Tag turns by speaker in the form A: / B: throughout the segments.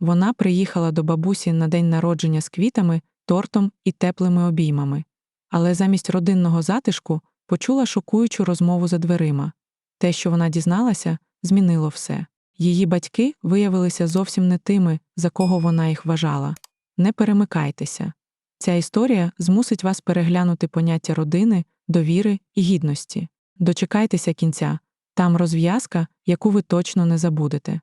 A: Вона приїхала до бабусі на день народження з квітами, тортом і теплими обіймами. Але замість родинного затишку почула шокуючу розмову за дверима. Те, що вона дізналася, змінило все. Її батьки виявилися зовсім не тими, за кого вона їх вважала. Не перемикайтеся. Ця історія змусить вас переглянути поняття родини, довіри і гідності. Дочекайтеся кінця, там розв'язка, яку ви точно не забудете.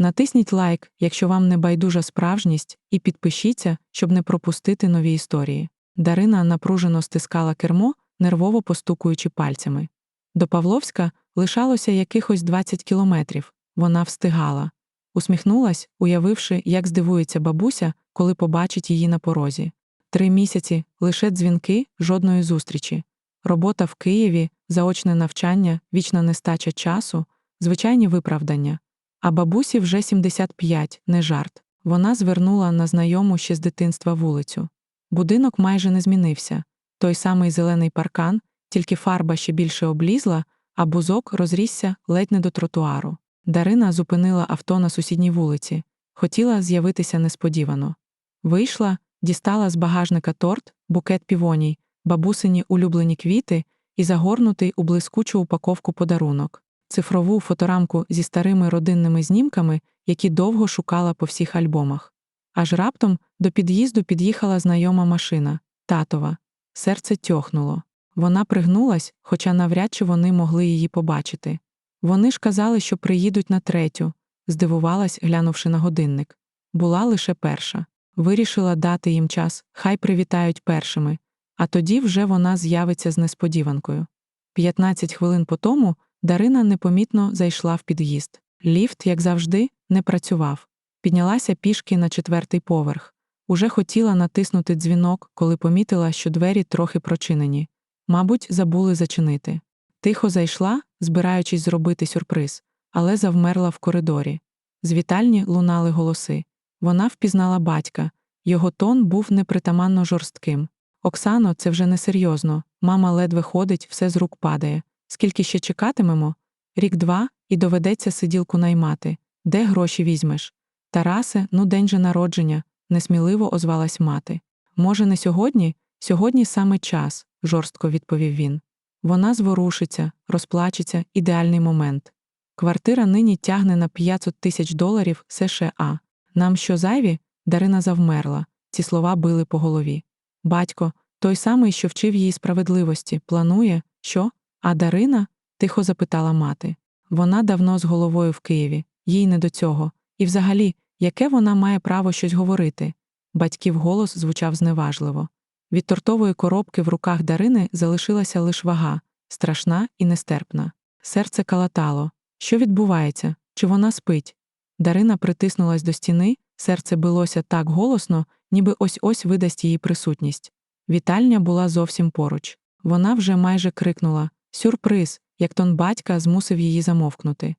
A: Натисніть лайк, якщо вам не байдужа справжність, і підпишіться, щоб не пропустити нові історії. Дарина напружено стискала кермо, нервово постукуючи пальцями. До Павловська лишалося якихось 20 кілометрів. Вона встигала. Усміхнулась, уявивши, як здивується бабуся, коли побачить її на порозі. Три місяці лише дзвінки, жодної зустрічі. Робота в Києві, заочне навчання, вічна нестача часу, звичайні виправдання. А бабусі вже 75, не жарт. Вона звернула на знайому ще з дитинства вулицю. Будинок майже не змінився. Той самий зелений паркан, тільки фарба ще більше облізла, а бузок розрісся ледь не до тротуару. Дарина зупинила авто на сусідній вулиці, хотіла з'явитися несподівано. Вийшла, дістала з багажника торт, букет півоній, бабусині улюблені квіти і загорнутий у блискучу упаковку подарунок, цифрову фоторамку зі старими родинними знімками, які довго шукала по всіх альбомах. Аж раптом до під'їзду під'їхала знайома машина татова. Серце тьохнуло. Вона пригнулась, хоча навряд чи вони могли її побачити. Вони ж казали, що приїдуть на третю, здивувалась, глянувши на годинник. Була лише перша. Вирішила дати їм час, хай привітають першими, а тоді вже вона з'явиться з несподіванкою. 15 хвилин по тому Дарина непомітно зайшла в під'їзд. Ліфт, як завжди, не працював. Піднялася пішки на четвертий поверх. Уже хотіла натиснути дзвінок, коли помітила, що двері трохи прочинені. Мабуть, забули зачинити. Тихо зайшла, збираючись зробити сюрприз, але завмерла в коридорі. З вітальні лунали голоси. Вона впізнала батька. Його тон був непритаманно жорстким. Оксано, це вже несерйозно. Мама ледве ходить, все з рук падає. Скільки ще чекатимемо? Рік два, і доведеться сиділку наймати. Де гроші візьмеш? Тарасе, ну день же народження, несміливо озвалась мати. Може, не сьогодні? Сьогодні саме час, жорстко відповів він. Вона зворушиться, розплачеться, ідеальний момент. Квартира нині тягне на 500 тисяч доларів США. Нам що зайві? Дарина завмерла. Ці слова били по голові. Батько, той самий, що вчив її справедливості, планує, що? А Дарина? тихо запитала мати. Вона давно з головою в Києві, їй не до цього. І взагалі, яке вона має право щось говорити? Батьків голос звучав зневажливо. Від тортової коробки в руках Дарини залишилася лише вага, страшна і нестерпна. Серце калатало. Що відбувається? Чи вона спить? Дарина притиснулась до стіни, серце билося так голосно, ніби ось ось видасть її присутність. Вітальня була зовсім поруч. Вона вже майже крикнула Сюрприз, як тон батька змусив її замовкнути.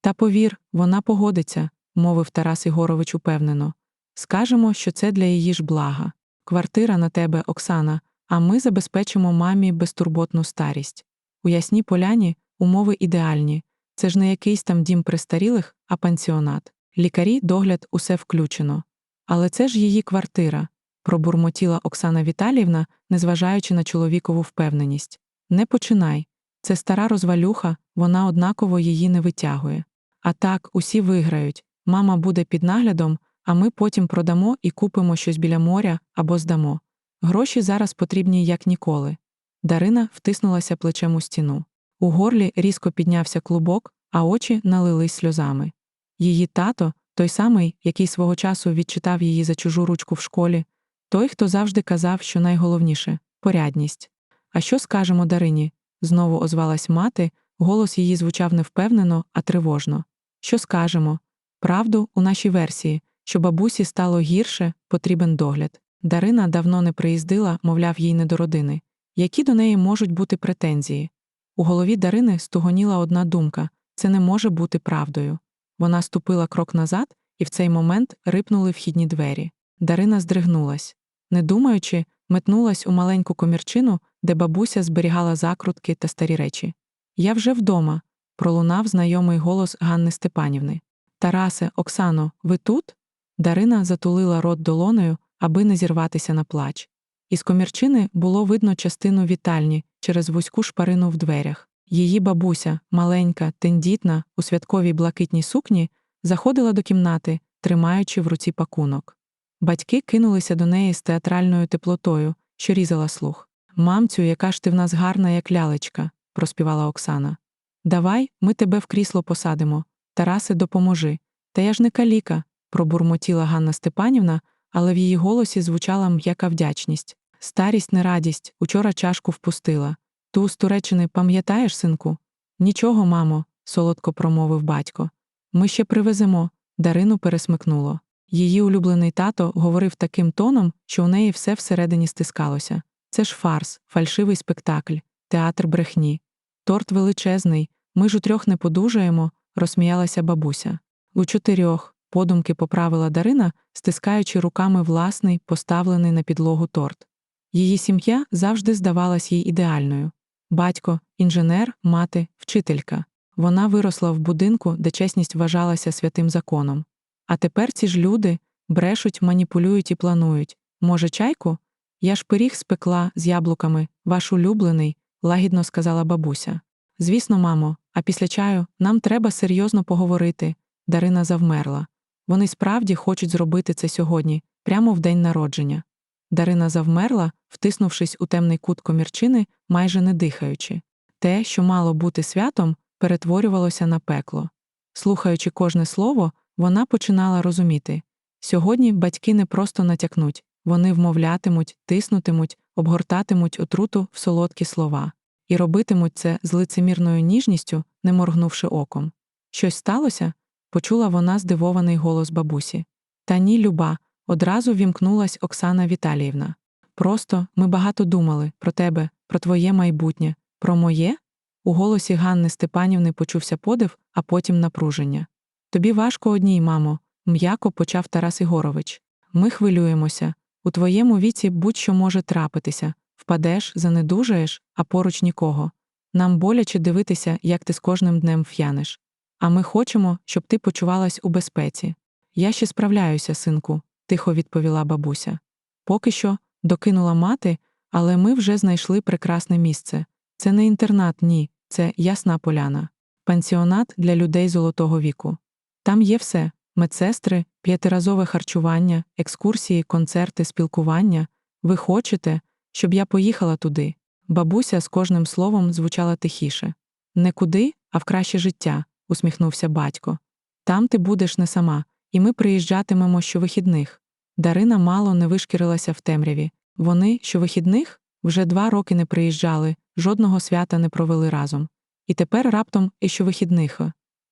A: Та повір, вона погодиться, мовив Тарас Ігорович упевнено. Скажемо, що це для її ж блага. Квартира на тебе, Оксана, а ми забезпечимо мамі безтурботну старість. У ясній поляні умови ідеальні. Це ж не якийсь там дім престарілих, а пансіонат. Лікарі, догляд, усе включено. Але це ж її квартира, пробурмотіла Оксана Віталіївна, незважаючи на чоловікову впевненість. Не починай. Це стара розвалюха, вона однаково її не витягує. А так, усі виграють. Мама буде під наглядом, а ми потім продамо і купимо щось біля моря або здамо. Гроші зараз потрібні як ніколи. Дарина втиснулася плечем у стіну. У горлі різко піднявся клубок, а очі налились сльозами. Її тато, той самий, який свого часу відчитав її за чужу ручку в школі, той, хто завжди казав, що найголовніше порядність. А що скажемо Дарині? Знову озвалась мати, голос її звучав невпевнено, а тривожно. Що скажемо? Правду у нашій версії, що бабусі стало гірше, потрібен догляд. Дарина давно не приїздила, мовляв, їй не до родини. Які до неї можуть бути претензії? У голові Дарини стугоніла одна думка це не може бути правдою. Вона ступила крок назад, і в цей момент рипнули вхідні двері. Дарина здригнулась. Не думаючи, метнулась у маленьку комірчину, де бабуся зберігала закрутки та старі речі. Я вже вдома, пролунав знайомий голос Ганни Степанівни. Тарасе, Оксано, ви тут? Дарина затулила рот долоною, аби не зірватися на плач. Із комірчини було видно частину вітальні через вузьку шпарину в дверях. Її бабуся, маленька, тендітна, у святковій блакитній сукні, заходила до кімнати, тримаючи в руці пакунок. Батьки кинулися до неї з театральною теплотою, що різала слух. Мамцю, яка ж ти в нас гарна, як лялечка, проспівала Оксана. Давай, ми тебе в крісло посадимо. Тарасе, допоможи. Та я ж не каліка, пробурмотіла Ганна Степанівна, але в її голосі звучала м'яка вдячність. Старість не радість, учора чашку впустила. Ту з Туреччини пам'ятаєш, синку? Нічого, мамо, солодко промовив батько. Ми ще привеземо. Дарину пересмикнуло. Її улюблений тато говорив таким тоном, що у неї все всередині стискалося. Це ж фарс, фальшивий спектакль, театр брехні. Торт величезний, ми ж утрьох не подужаємо, розсміялася бабуся. У чотирьох, подумки поправила Дарина, стискаючи руками власний, поставлений на підлогу торт. Її сім'я завжди здавалась їй ідеальною. Батько, інженер, мати, вчителька. Вона виросла в будинку, де чесність вважалася святим законом. А тепер ці ж люди брешуть, маніпулюють і планують. Може, чайку? Я ж пиріг спекла з яблуками, ваш улюблений, лагідно сказала бабуся. Звісно, мамо, а після чаю нам треба серйозно поговорити. Дарина завмерла. Вони справді хочуть зробити це сьогодні, прямо в день народження. Дарина завмерла, втиснувшись у темний кут комірчини, майже не дихаючи. Те, що мало бути святом, перетворювалося на пекло. Слухаючи кожне слово, вона починала розуміти сьогодні батьки не просто натякнуть, вони вмовлятимуть, тиснутимуть, обгортатимуть отруту в солодкі слова, і робитимуть це з лицемірною ніжністю, не моргнувши оком. Щось сталося? почула вона здивований голос бабусі. Та ні, люба, одразу вімкнулась Оксана Віталіївна. Просто ми багато думали про тебе, про твоє майбутнє, про моє? У голосі Ганни Степанівни почувся подив, а потім напруження. Тобі важко одній, мамо, м'яко почав Тарас Ігорович. Ми хвилюємося. У твоєму віці будь-що може трапитися впадеш, занедужаєш, а поруч нікого. Нам боляче дивитися, як ти з кожним днем в'янеш. А ми хочемо, щоб ти почувалась у безпеці. Я ще справляюся, синку, тихо відповіла бабуся. Поки що, докинула мати, але ми вже знайшли прекрасне місце. Це не інтернат, ні, це ясна поляна, пансіонат для людей золотого віку. Там є все медсестри, п'ятиразове харчування, екскурсії, концерти, спілкування. Ви хочете, щоб я поїхала туди? Бабуся з кожним словом звучала тихіше. Не куди, а в краще життя, усміхнувся батько. Там ти будеш не сама, і ми приїжджатимемо щовихідних. Дарина мало не вишкірилася в темряві. Вони, щовихідних, вже два роки не приїжджали, жодного свята не провели разом. І тепер раптом і щовихідних.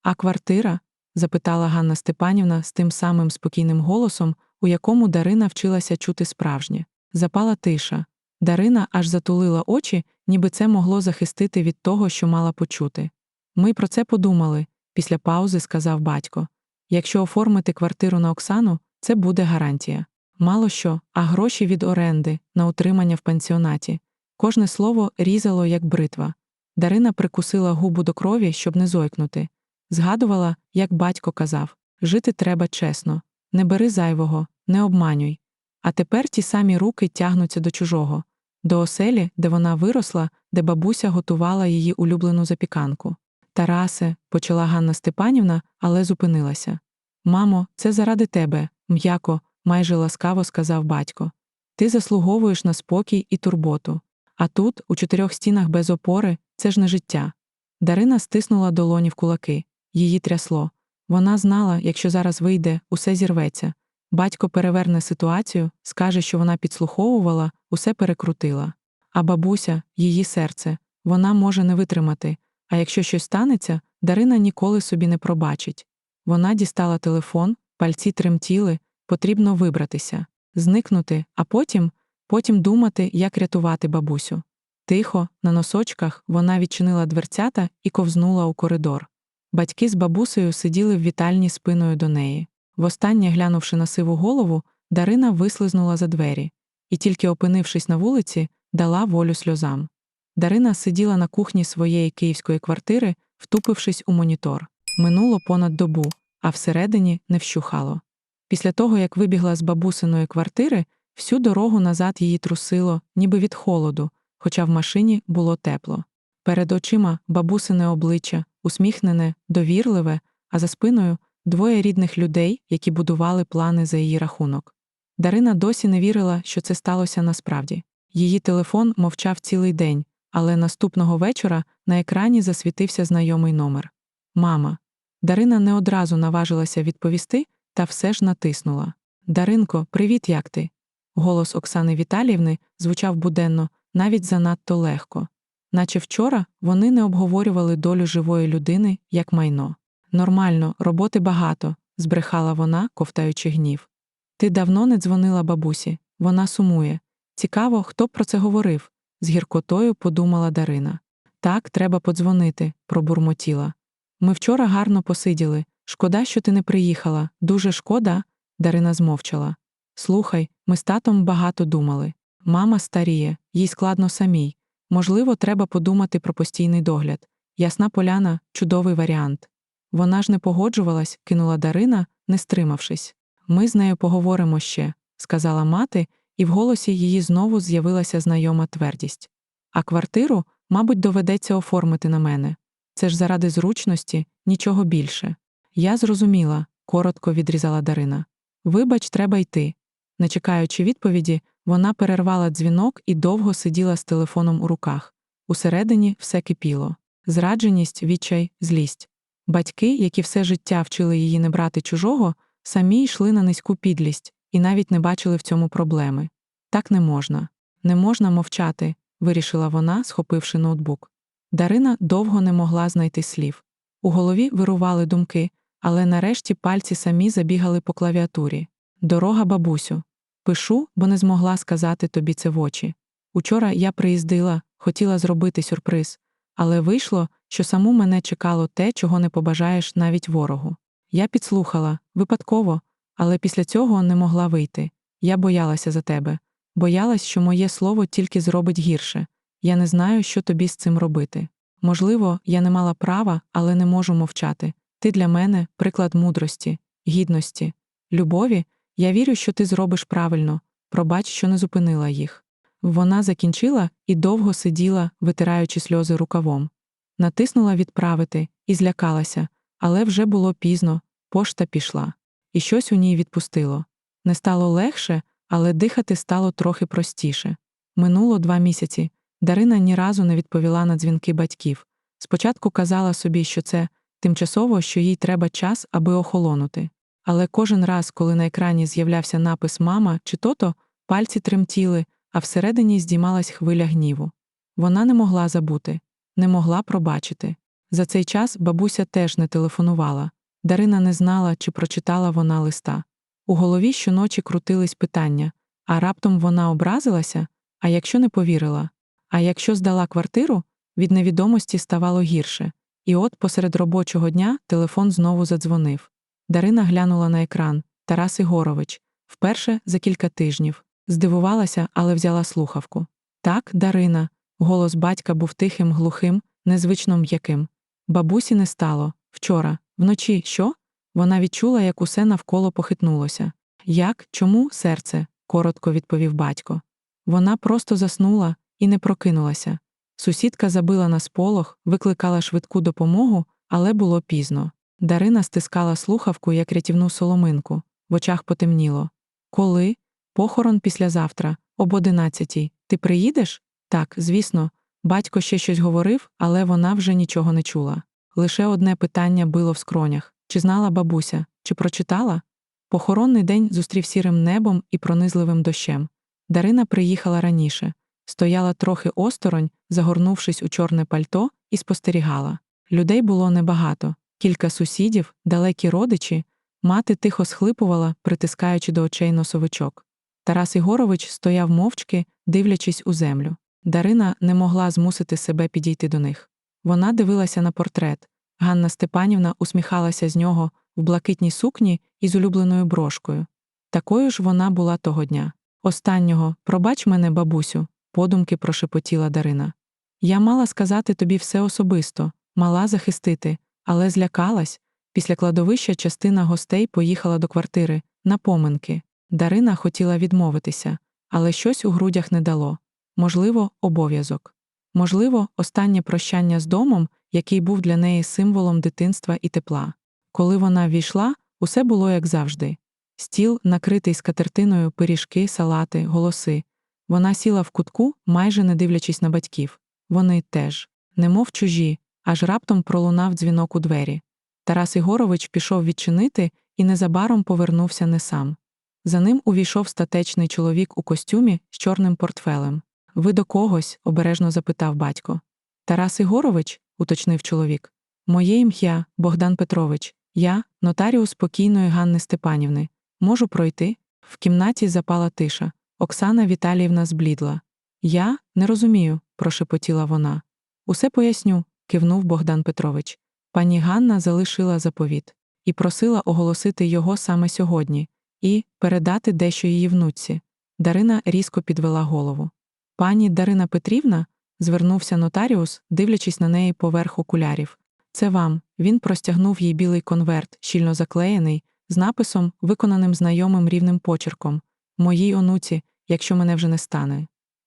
A: А квартира? Запитала Ганна Степанівна з тим самим спокійним голосом, у якому Дарина вчилася чути справжнє. Запала тиша. Дарина аж затулила очі, ніби це могло захистити від того, що мала почути. Ми про це подумали, після паузи сказав батько. Якщо оформити квартиру на Оксану, це буде гарантія. Мало що, а гроші від оренди на утримання в пансіонаті. Кожне слово різало, як бритва. Дарина прикусила губу до крові, щоб не зойкнути. Згадувала, як батько казав жити треба чесно, не бери зайвого, не обманюй. А тепер ті самі руки тягнуться до чужого, до оселі, де вона виросла, де бабуся готувала її улюблену запіканку. Тарасе, почала Ганна Степанівна, але зупинилася. Мамо, це заради тебе, м'яко, майже ласкаво сказав батько. Ти заслуговуєш на спокій і турботу. А тут, у чотирьох стінах без опори, це ж не життя. Дарина стиснула долоні в кулаки. Її трясло. Вона знала, якщо зараз вийде, усе зірветься. Батько переверне ситуацію, скаже, що вона підслуховувала, усе перекрутила. А бабуся, її серце, вона може не витримати. А якщо щось станеться, Дарина ніколи собі не пробачить. Вона дістала телефон, пальці тремтіли, потрібно вибратися, зникнути, а потім потім думати, як рятувати бабусю. Тихо, на носочках, вона відчинила дверцята і ковзнула у коридор. Батьки з бабусею сиділи в вітальні спиною до неї. Востаннє глянувши на сиву голову, Дарина вислизнула за двері і, тільки опинившись на вулиці, дала волю сльозам. Дарина сиділа на кухні своєї київської квартири, втупившись у монітор. Минуло понад добу, а всередині не вщухало. Після того, як вибігла з бабусиної квартири, всю дорогу назад її трусило, ніби від холоду, хоча в машині було тепло. Перед очима бабусине обличчя, усміхнене, довірливе, а за спиною двоє рідних людей, які будували плани за її рахунок. Дарина досі не вірила, що це сталося насправді. Її телефон мовчав цілий день, але наступного вечора на екрані засвітився знайомий номер. Мама. Дарина не одразу наважилася відповісти, та все ж натиснула. Даринко, привіт, як ти? Голос Оксани Віталіївни звучав буденно, навіть занадто легко. Наче вчора вони не обговорювали долю живої людини як майно. Нормально, роботи багато, збрехала вона, ковтаючи гнів. Ти давно не дзвонила бабусі, вона сумує. Цікаво, хто б про це говорив, з гіркотою подумала Дарина. Так, треба подзвонити, пробурмотіла. Ми вчора гарно посиділи. Шкода, що ти не приїхала. Дуже шкода, Дарина змовчала. Слухай, ми з татом багато думали. Мама старіє, їй складно самій. Можливо, треба подумати про постійний догляд. Ясна поляна чудовий варіант. Вона ж не погоджувалась, кинула Дарина, не стримавшись. Ми з нею поговоримо ще, сказала мати, і в голосі її знову з'явилася знайома твердість. А квартиру, мабуть, доведеться оформити на мене. Це ж заради зручності, нічого більше. Я зрозуміла, коротко відрізала Дарина. Вибач, треба йти. Не чекаючи відповіді, вона перервала дзвінок і довго сиділа з телефоном у руках. Усередині все кипіло зрадженість, відчай, злість. Батьки, які все життя вчили її не брати чужого, самі йшли на низьку підлість і навіть не бачили в цьому проблеми. Так не можна. Не можна мовчати, вирішила вона, схопивши ноутбук. Дарина довго не могла знайти слів. У голові вирували думки, але нарешті пальці самі забігали по клавіатурі. Дорога, бабусю. Пишу, бо не змогла сказати тобі це в очі. Учора я приїздила, хотіла зробити сюрприз, але вийшло, що саму мене чекало те, чого не побажаєш навіть ворогу. Я підслухала, випадково, але після цього не могла вийти. Я боялася за тебе, боялась, що моє слово тільки зробить гірше. Я не знаю, що тобі з цим робити. Можливо, я не мала права, але не можу мовчати. Ти для мене приклад мудрості, гідності, любові. Я вірю, що ти зробиш правильно, пробач, що не зупинила їх. Вона закінчила і довго сиділа, витираючи сльози рукавом. Натиснула відправити і злякалася, але вже було пізно, пошта пішла, і щось у ній відпустило. Не стало легше, але дихати стало трохи простіше. Минуло два місяці. Дарина ні разу не відповіла на дзвінки батьків. Спочатку казала собі, що це тимчасово, що їй треба час, аби охолонути. Але кожен раз, коли на екрані з'являвся напис Мама чи тото, пальці тремтіли, а всередині здіймалась хвиля гніву. Вона не могла забути, не могла пробачити. За цей час бабуся теж не телефонувала. Дарина не знала, чи прочитала вона листа. У голові щоночі крутились питання а раптом вона образилася, а якщо не повірила. А якщо здала квартиру, від невідомості ставало гірше. І от посеред робочого дня телефон знову задзвонив. Дарина глянула на екран Тарас Ігорович, вперше за кілька тижнів. Здивувалася, але взяла слухавку. Так, Дарина. Голос батька був тихим, глухим, незвично м'яким. Бабусі не стало. Вчора, вночі, що? Вона відчула, як усе навколо похитнулося. Як, чому серце? коротко відповів батько. Вона просто заснула і не прокинулася. Сусідка забила на сполох, викликала швидку допомогу, але було пізно. Дарина стискала слухавку, як рятівну соломинку, в очах потемніло. Коли? Похорон післязавтра, об одинадцятій. Ти приїдеш? Так, звісно. Батько ще щось говорив, але вона вже нічого не чула. Лише одне питання било в скронях чи знала бабуся, чи прочитала? Похоронний день зустрів сірим небом і пронизливим дощем. Дарина приїхала раніше, стояла трохи осторонь, загорнувшись у чорне пальто, і спостерігала. Людей було небагато, кілька сусідів, далекі родичі, мати тихо схлипувала, притискаючи до очей носовичок. Тарас Ігорович стояв мовчки, дивлячись у землю. Дарина не могла змусити себе підійти до них. Вона дивилася на портрет. Ганна Степанівна усміхалася з нього в блакитній сукні із улюбленою брошкою. Такою ж вона була того дня. Останнього, пробач мене, бабусю, подумки прошепотіла Дарина. Я мала сказати тобі все особисто, мала захистити, але злякалась. Після кладовища частина гостей поїхала до квартири, на поминки. Дарина хотіла відмовитися, але щось у грудях не дало. Можливо, обов'язок. Можливо, останнє прощання з домом, який був для неї символом дитинства і тепла. Коли вона ввійшла, усе було як завжди. Стіл, накритий скатертиною, пиріжки, салати, голоси. Вона сіла в кутку, майже не дивлячись на батьків. Вони теж, немов чужі, аж раптом пролунав дзвінок у двері. Тарас Ігорович пішов відчинити і незабаром повернувся не сам. За ним увійшов статечний чоловік у костюмі з чорним портфелем. Ви до когось? обережно запитав батько. Тарас Ігорович, уточнив чоловік. Моє ім'я Богдан Петрович. Я, нотаріус спокійної Ганни Степанівни. Можу пройти? В кімнаті запала тиша. Оксана Віталіївна зблідла. Я не розумію, прошепотіла вона. Усе поясню, кивнув Богдан Петрович. Пані Ганна залишила заповіт і просила оголосити його саме сьогодні і передати дещо її внуці. Дарина різко підвела голову. Пані Дарина Петрівна, звернувся нотаріус, дивлячись на неї поверх окулярів. Це вам. Він простягнув їй білий конверт, щільно заклеєний, з написом, виконаним знайомим рівним почерком Моїй онуці, якщо мене вже не стане.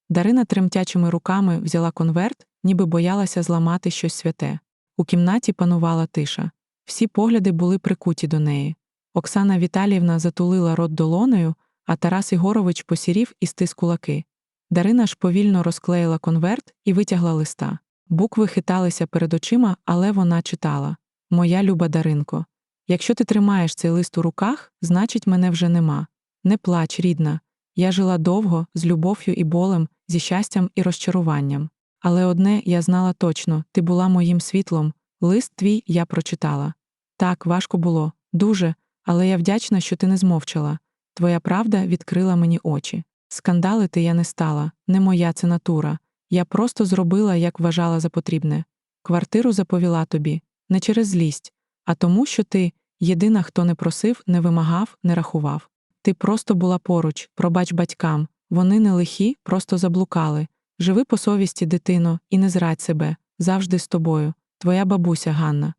A: Дарина тремтячими руками взяла конверт, ніби боялася зламати щось святе. У кімнаті панувала тиша. Всі погляди були прикуті до неї. Оксана Віталіївна затулила рот долоною, а Тарас Ігорович посірів і стис кулаки. Дарина ж повільно розклеїла конверт і витягла листа. Букви хиталися перед очима, але вона читала Моя люба Даринко, якщо ти тримаєш цей лист у руках, значить, мене вже нема. Не плач, рідна. Я жила довго, з любов'ю і болем, зі щастям і розчаруванням. Але одне я знала точно ти була моїм світлом, лист твій я прочитала. Так, важко було, дуже, але я вдячна, що ти не змовчала. Твоя правда відкрила мені очі. Скандалити я не стала, не моя це натура. Я просто зробила, як вважала за потрібне. Квартиру заповіла тобі, не через злість, а тому, що ти єдина, хто не просив, не вимагав, не рахував. Ти просто була поруч, пробач батькам, вони не лихі, просто заблукали. Живи по совісті, дитино, і не зрадь себе, завжди з тобою, твоя бабуся Ганна.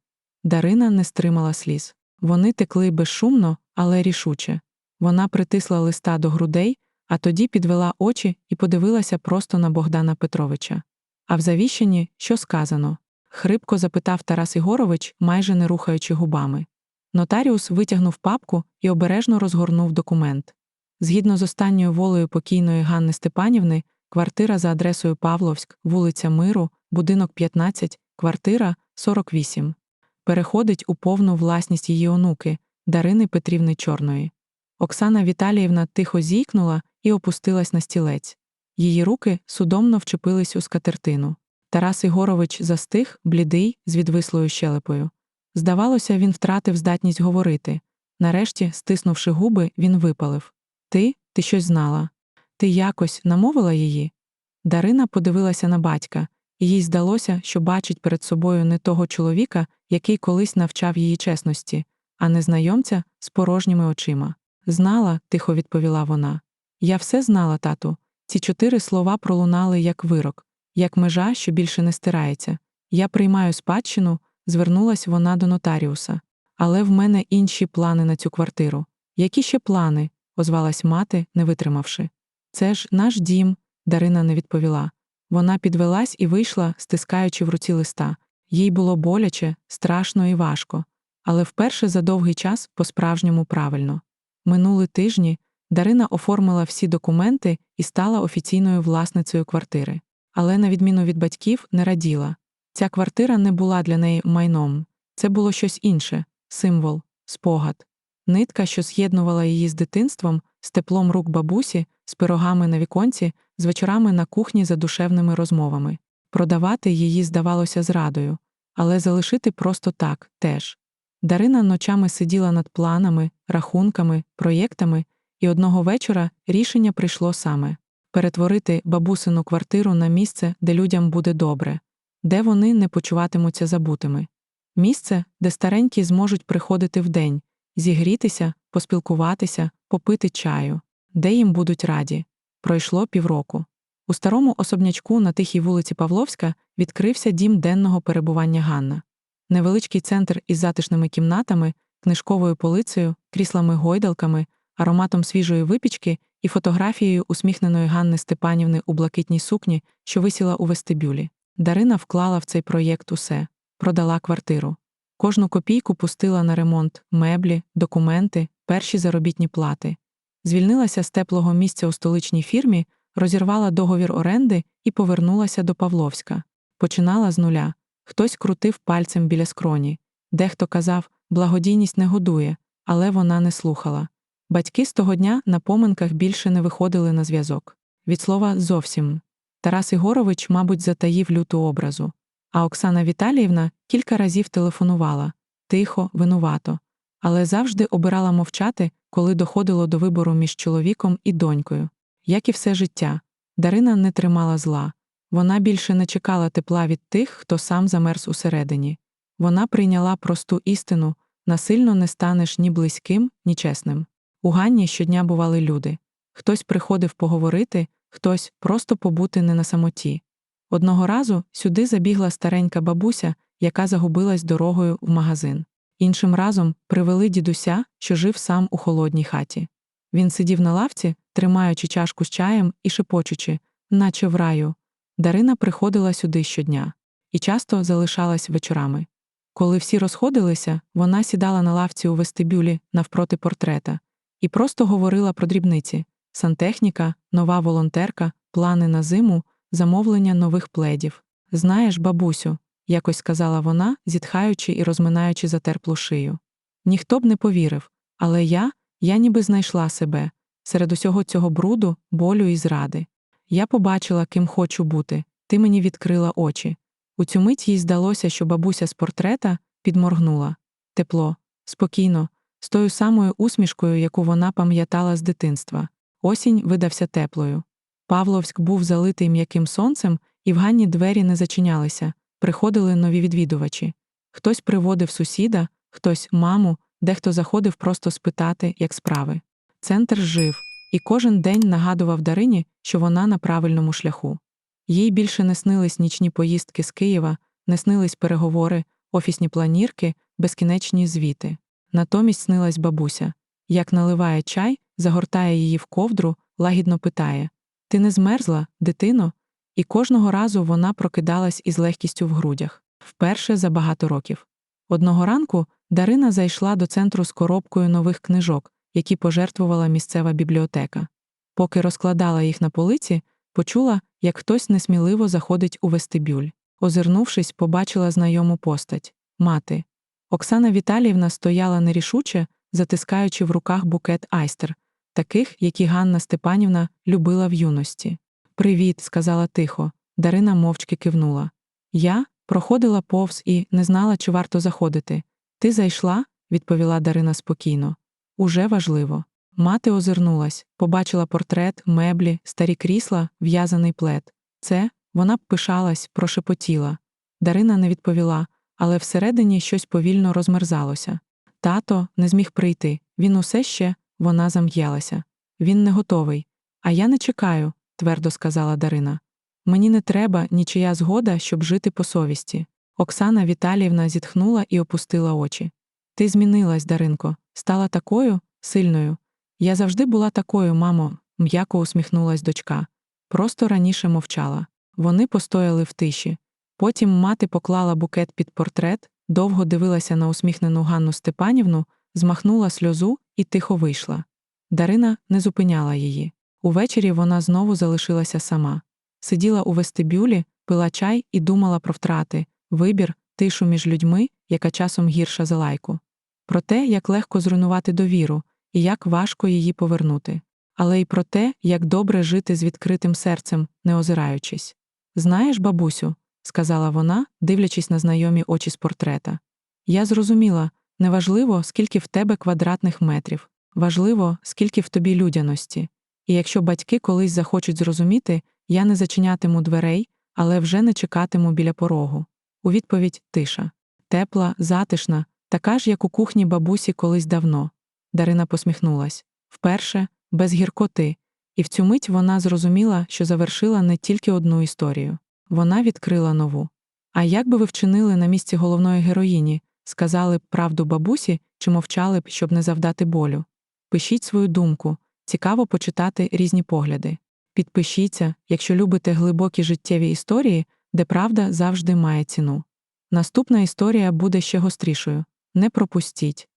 A: Дарина не стримала сліз. Вони текли безшумно, але рішуче. Вона притисла листа до грудей, а тоді підвела очі і подивилася просто на Богдана Петровича. А в завіщенні що сказано? хрипко запитав Тарас Ігорович, майже не рухаючи губами. Нотаріус витягнув папку і обережно розгорнув документ. Згідно з останньою волею покійної Ганни Степанівни, квартира за адресою Павловськ, вулиця Миру, будинок 15, квартира 48. Переходить у повну власність її онуки Дарини Петрівни Чорної. Оксана Віталіївна тихо зійкнула і опустилась на стілець. Її руки судомно вчепились у скатертину. Тарас Ігорович застиг, блідий, з відвислою щелепою. Здавалося, він втратив здатність говорити. Нарешті, стиснувши губи, він випалив Ти, ти щось знала. Ти якось намовила її? Дарина подивилася на батька, і їй здалося, що бачить перед собою не того чоловіка, який колись навчав її чесності, а незнайомця з порожніми очима. Знала, тихо відповіла вона. Я все знала, тату. Ці чотири слова пролунали як вирок, як межа, що більше не стирається. Я приймаю спадщину, звернулась вона до нотаріуса. Але в мене інші плани на цю квартиру. Які ще плани? озвалась мати, не витримавши. Це ж наш дім, Дарина не відповіла. Вона підвелась і вийшла, стискаючи в руці листа. Їй було боляче, страшно і важко, але вперше за довгий час по-справжньому правильно. Минули тижні Дарина оформила всі документи і стала офіційною власницею квартири. Але, на відміну від батьків, не раділа. Ця квартира не була для неї майном, це було щось інше символ, спогад, нитка, що з'єднувала її з дитинством, з теплом рук бабусі, з пирогами на віконці, з вечорами на кухні за душевними розмовами. Продавати її здавалося зрадою, але залишити просто так теж. Дарина ночами сиділа над планами, рахунками, проєктами, і одного вечора рішення прийшло саме перетворити бабусину квартиру на місце, де людям буде добре, де вони не почуватимуться забутими. Місце, де старенькі зможуть приходити вдень, зігрітися, поспілкуватися, попити чаю, де їм будуть раді. Пройшло півроку. У старому особнячку на тихій вулиці Павловська відкрився дім денного перебування Ганна. Невеличкий центр із затишними кімнатами, книжковою полицею, кріслами гойдалками, ароматом свіжої випічки і фотографією усміхненої Ганни Степанівни у блакитній сукні, що висіла у вестибюлі. Дарина вклала в цей проєкт усе, продала квартиру. Кожну копійку пустила на ремонт, меблі, документи, перші заробітні плати. Звільнилася з теплого місця у столичній фірмі, розірвала договір оренди і повернулася до Павловська. Починала з нуля. Хтось крутив пальцем біля скроні. Дехто казав, благодійність не годує, але вона не слухала. Батьки з того дня на поминках більше не виходили на зв'язок. Від слова зовсім. Тарас Ігорович, мабуть, затаїв люту образу. А Оксана Віталіївна кілька разів телефонувала тихо, винувато, але завжди обирала мовчати, коли доходило до вибору між чоловіком і донькою. Як і все життя, Дарина не тримала зла. Вона більше не чекала тепла від тих, хто сам замерз усередині. Вона прийняла просту істину насильно не станеш ні близьким, ні чесним. У Ганні щодня бували люди. Хтось приходив поговорити, хтось просто побути не на самоті. Одного разу сюди забігла старенька бабуся, яка загубилась дорогою в магазин. Іншим разом привели дідуся, що жив сам у холодній хаті. Він сидів на лавці, тримаючи чашку з чаєм і шепочучи, наче в раю. Дарина приходила сюди щодня і часто залишалась вечорами. Коли всі розходилися, вона сідала на лавці у вестибюлі навпроти портрета і просто говорила про дрібниці сантехніка, нова волонтерка, плани на зиму, замовлення нових пледів. Знаєш, бабусю, якось сказала вона, зітхаючи і розминаючи затерплу шию. Ніхто б не повірив, але я, я ніби знайшла себе серед усього цього бруду, болю і зради. Я побачила, ким хочу бути, ти мені відкрила очі. У цю мить їй здалося, що бабуся з портрета підморгнула тепло, спокійно, з тою самою усмішкою, яку вона пам'ятала з дитинства. Осінь видався теплою. Павловськ був залитий м'яким сонцем, і в Ганні двері не зачинялися, приходили нові відвідувачі. Хтось приводив сусіда, хтось маму, дехто заходив просто спитати, як справи. Центр жив, і кожен день нагадував Дарині, що вона на правильному шляху. Їй більше не снились нічні поїздки з Києва, не снились переговори, офісні планірки, безкінечні звіти. Натомість снилась бабуся. Як наливає чай, загортає її в ковдру, лагідно питає Ти не змерзла, дитино? І кожного разу вона прокидалась із легкістю в грудях вперше за багато років. Одного ранку Дарина зайшла до центру з коробкою нових книжок, які пожертвувала місцева бібліотека. Поки розкладала їх на полиці, почула, як хтось несміливо заходить у вестибюль. Озирнувшись, побачила знайому постать мати. Оксана Віталіївна стояла нерішуче, затискаючи в руках букет айстер, таких, які Ганна Степанівна любила в юності. Привіт, сказала тихо. Дарина мовчки кивнула. Я проходила повз і не знала, чи варто заходити. Ти зайшла? відповіла Дарина спокійно. Уже важливо. Мати озирнулась, побачила портрет, меблі, старі крісла, в'язаний плед. Це вона б пишалась, прошепотіла. Дарина не відповіла, але всередині щось повільно розмерзалося. Тато не зміг прийти. Він усе ще, вона зам'ялася. Він не готовий. А я не чекаю, твердо сказала Дарина. Мені не треба нічия згода, щоб жити по совісті. Оксана Віталіївна зітхнула і опустила очі. Ти змінилась, Даринко, стала такою сильною. Я завжди була такою, мамо, м'яко усміхнулась дочка. Просто раніше мовчала. Вони постояли в тиші. Потім мати поклала букет під портрет, довго дивилася на усміхнену Ганну Степанівну, змахнула сльозу і тихо вийшла. Дарина не зупиняла її. Увечері вона знову залишилася сама. Сиділа у вестибюлі, пила чай і думала про втрати, вибір, тишу між людьми, яка часом гірша за лайку. Про те, як легко зруйнувати довіру і як важко її повернути, але й про те, як добре жити з відкритим серцем, не озираючись. Знаєш, бабусю, сказала вона, дивлячись на знайомі очі з портрета. Я зрозуміла неважливо, скільки в тебе квадратних метрів, важливо, скільки в тобі людяності. І якщо батьки колись захочуть зрозуміти, я не зачинятиму дверей, але вже не чекатиму біля порогу. У відповідь тиша. Тепла, затишна, така ж, як у кухні бабусі колись давно. Дарина посміхнулась вперше, без гіркоти, і в цю мить вона зрозуміла, що завершила не тільки одну історію. Вона відкрила нову. А як би ви вчинили на місці головної героїні, сказали б правду бабусі чи мовчали б, щоб не завдати болю? Пишіть свою думку, цікаво почитати різні погляди. Підпишіться, якщо любите глибокі життєві історії, де правда завжди має ціну. Наступна історія буде ще гострішою. Не пропустіть.